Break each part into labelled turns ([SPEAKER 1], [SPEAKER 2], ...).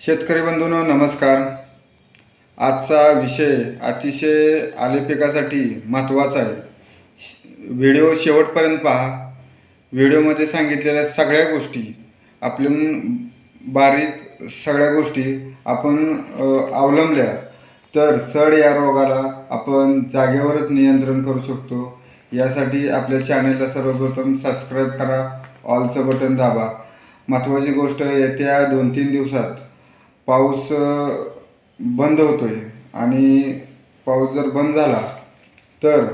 [SPEAKER 1] शेतकरी बंधूंनो नमस्कार. आजचा विषय अतिशय आलेपिकासाठी महत्त्वाचा आहे. व्हिडिओ शेवटपर्यंत पहा. व्हिडिओमध्ये सांगितलेल्या सगळ्या गोष्टी आपल्याहून बारीक सगळ्या गोष्टी आपण अवलंबल्या तर सड या रोगाला आपण जागेवरच नियंत्रण करू शकतो. यासाठी आपल्या चॅनेलला सर्वप्रथम सबस्क्राईब करा ऑलचं बटन दाबा. महत्त्वाची गोष्ट येत्या दोन तीन दिवसात पाऊस बंद होतो आहे आणि पाऊस जर बंद झाला तर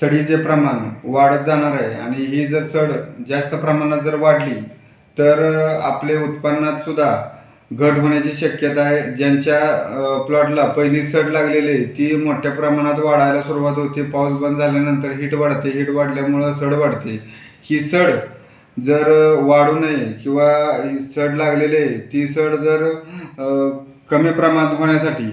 [SPEAKER 1] सडीचे प्रमाण वाढत जाणार आहे आणि ही जर सड जास्त प्रमाणात जर वाढली तर आपले उत्पन्नात सुद्धा घट होण्याची शक्यता आहे. ज्यांच्या प्लॉटला पहिली सड लागलेली ती मोठ्या प्रमाणात वाढायला सुरुवात होते. पाऊस बंद झाल्यानंतर हीट वाढते. हीट वाढल्यामुळं सड वाढते. ही सड जर वाढू नये किंवा सड लागलेली आहे ती सड जर कमी प्रमाणात होण्यासाठी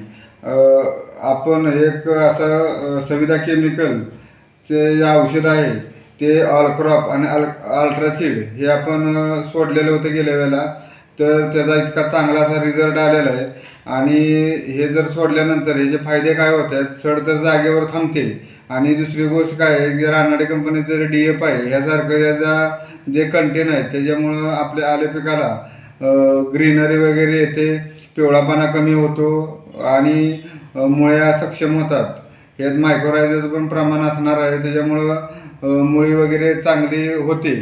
[SPEAKER 1] आपण एक असं अ, सविधा केमिकलचे जे औषध आहे ते ऑलक्रॉप आणि अल अल्ट्रासीड हे आपण सोडलेले सोडलेलं होतं गेल्या वेळेला. तर त्याचा इतका चांगला असा रिझल्ट आलेला आहे. आणि हे जर सोडल्यानंतर हे जे फायदे काय होत आहेत सड तर जागेवर थांबते. आणि दुसरी गोष्ट काय आहे की रानाडे कंपनीचं जर डी एफ आहे ह्यासारखं याचा जे कंटेन आहे त्याच्यामुळं आपल्या आले पिकाला ग्रीनरी वगैरे येते पिवळापणा कमी होतो आणि मुळ्या सक्षम होतात. यात मायक्रोरायझरचं पण प्रमाण असणार आहे त्याच्यामुळं मुळी वगैरे चांगली होते.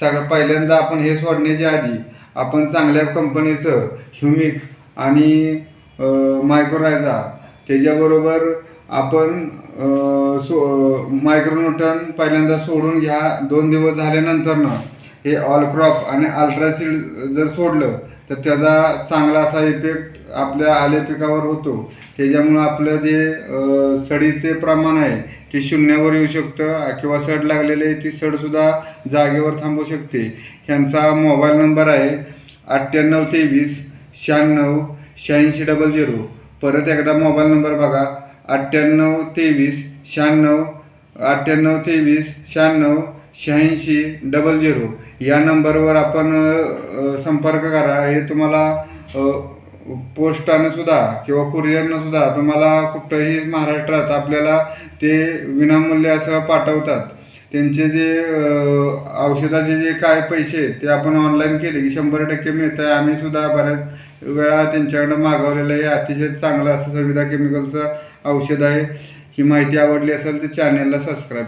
[SPEAKER 1] सगळं पहिल्यांदा आपण हे सोडण्याच्या आधी आपण चांगल्या कंपनीचं ह्युमिक आणि मायक्रोरायझा त्याच्याबरोबर आपण सो मायक्रोन्यूटन पहिल्यांदा सोडून घ्या. दोन दिवस झाल्यानंतरनं हे ऑल क्रॉप आणि अल्ट्रासीड जर सोडलं तर त्याचा चांगला असा इफेक्ट आपल्या आले पिकावर होतो. त्याच्यामुळं आपलं जे सडीचे प्रमाण आहे ते शून्यावर येऊ शकतं किंवा सड लागलेली आहे ती सडसुद्धा जागेवर थांबू शकते. ह्यांचा मोबाईल नंबर आहे अठ्ठ्याण्णव तेवीस शहाण्णव शहाऐंशी डबल झिरो परत एकदा मोबाईल नंबर बघा अठ्ठ्याण्णव तेवीस शहाण्णव अठ्ठ्याण्णव तेवीस शहाण्णव शहाऐंशी डबल झिरो या नंबरवर आपण संपर्क करा. हे तुम्हाला पोस्टानंसुद्धा पोस्टानं सुद्धा किंवा कुरिअरनं सुद्धा तुम्हाला कुठंही महाराष्ट्रात आपल्याला ते विनामूल्य असं पाठवतात. त्यांचे जे औषधाचे जे काय पैसे आहेत ते आपण ऑनलाईन केले की शंभर टक्के मिळत आहे आम्ही सुद्धा बऱ्याच वेळा त्यांच्याकडं मागवलेलं आहे. अतिशय चांगलं असं सविधा केमिकलचं औषध आहे. ही माहिती आवडली असेल तर चॅनलला सबस्क्राईब